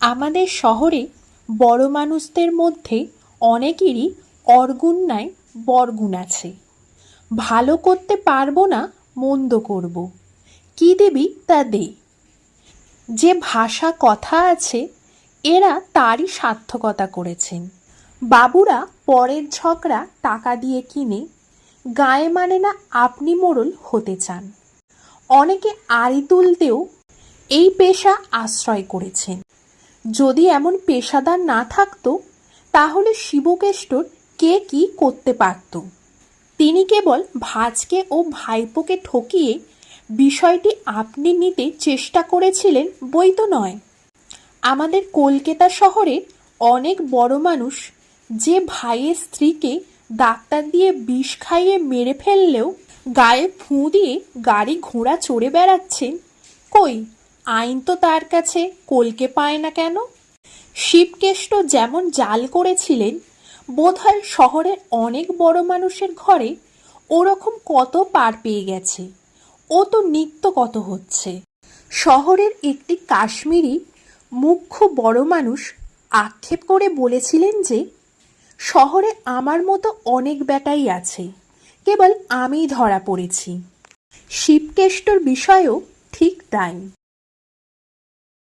আমাদের শহরে বড় মানুষদের মধ্যে অনেকেরই অর্গুণ্যায় বরগুণ আছে। ভালো করতে পারব না, মন্দ করব। কি দেবি তা দে। যে ভাষা কথা আছে, এরা তারই সার্থকতা করেছেন। বাবুরা পরের ঝগড়া টাকা দিয়ে কিনে, গায়ে মানে না আপনি মোড়ল হতে চান। অনেকে আড়ি তুলতেও এই পেশা আশ্রয় করেছেন। যদি এমন পেশাদার না থাকতো, তাহলে শিবকেষ্টর কে কি করতে পারত? তিনি কেবল ভাজকে ও ভাইপোকে ঠকিয়ে বিষয়টি আপনি নিতে চেষ্টা করেছিলেন বই তো নয়। আমাদের কলকাতা শহরে অনেক বড় মানুষ যে ভাইয়ের স্ত্রীকে ডাক্তার দিয়ে বিষ খাইয়ে মেরে ফেললেও গায়ে ফুঁ দিয়ে গাড়ি ঘোড়া চড়ে বেড়াচ্ছেন কই? আইন তো তার কাছে, কলকে পায় না কেন? শিবকেষ্ট যেমন জাল করেছিলেন, বোধহয় শহরের অনেক বড় মানুষের ঘরে ওরকম কত পার পেয়ে গেছে। ও তো নিত্য কত হচ্ছে। শহরের একটি কাশ্মীরি, মুখ্য বড় মানুষ আক্ষেপ করে বলেছিলেন যে, শহরে আমার মতো অনেক বেটাই আছে, কেবল আমিই ধরা পড়েছি। শিবকেষ্টর বিষয়েও ঠিক তাই।